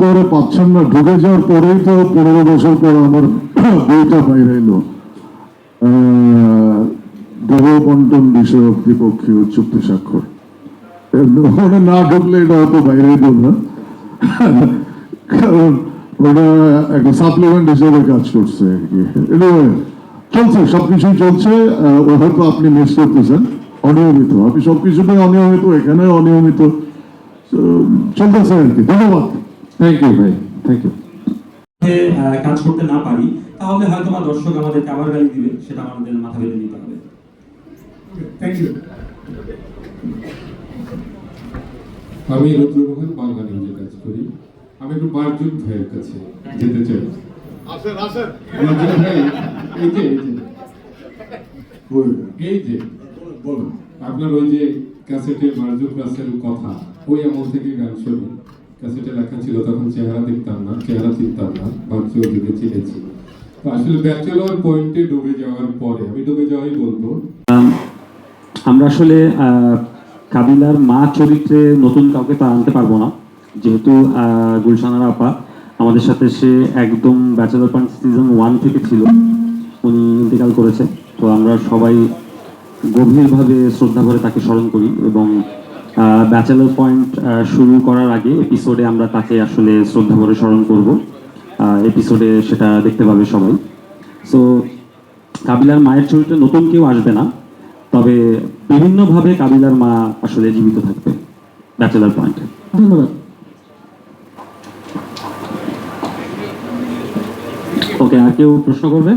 পরে পাচ্ছেন না ঢুকে যাওয়ার পরেই তো পনেরো বছর পর আমার বইটা বাইরে এলো। দেহ বন্টন বিষয়ক দ্বিপক্ষীয় চুক্তি স্বাক্ষর ওখানে না ঢুকলে এটা হয়তো বাইরে না ওটা একটা সাপ্লিমেন্ট হিসেবে কাজ করছে আর কি। চলছে চলছে। ও হয়তো আপনি মিস করতেছেন, অনিয়মিত। আপনি সবকিছুটাই অনিয়মিত এখানে অনিয়মিত। চলতেছে আর কি। ধন্যবাদ। থ্যাংক ইউ ভাই. থ্যাংক ইউ কাজ করতে না পারি তাহলে হয়তো বা দর্শক আমাদেরকে আবার গালি দিবে সেটা আমাদের মাথা বেঁধে নিতে হবে। থ্যাংক ইউ আমি রুদ্রমোহন বাংলা নিউজে কাজ করি আমি একটু ভাইয়ের কাছে যেতে চাই। বারজুন ভাই এই যে এই যে। এই যে আপনার ওই যে ক্যাসেটে রাসেল কথা ওই আমল থেকে গান শুনি ক্যাসেটে লেখা ছিল, তখন চেহারা দেখতাম না, চেহারা চিনতাম না, ভাবছি ওদিকে চিনেছি আসলে ব্যাচেলর পয়েন্টে ডুবে যাওয়ার পরে, আমি ডুবে যাওয়াই বলব। আমরা আসলে কাবিলার মা চরিত্রে নতুন কাউকে তো আনতে পারব না। যেহেতু গুলশানার আপা, আমাদের সাথে সে একদম ব্যাচেলর পয়েন্ট সিজন ওয়ান থেকে ছিল। উনি ইন্তেকাল করেছে। তো আমরা সবাই গভীরভাবে শ্রদ্ধা করে তাকে স্মরণ করি এবং ব্যাচেলর পয়েন্ট শুরু করার আগে এপিসোডে আমরা তাকে আসলে শ্রদ্ধা করে স্মরণ করব। এপিসোডে সেটা দেখতে পাবে সবাই। সো কাবিলার মায়ের চরিত্রে নতুন কেউ আসবে না তবে বিভিন্নভাবে কাবিলার মা আসলে জীবিত থাকবে ব্যাচেলার পয়েন্টে ধন্যবাদ। ওকে আর কেউ প্রশ্ন করবে?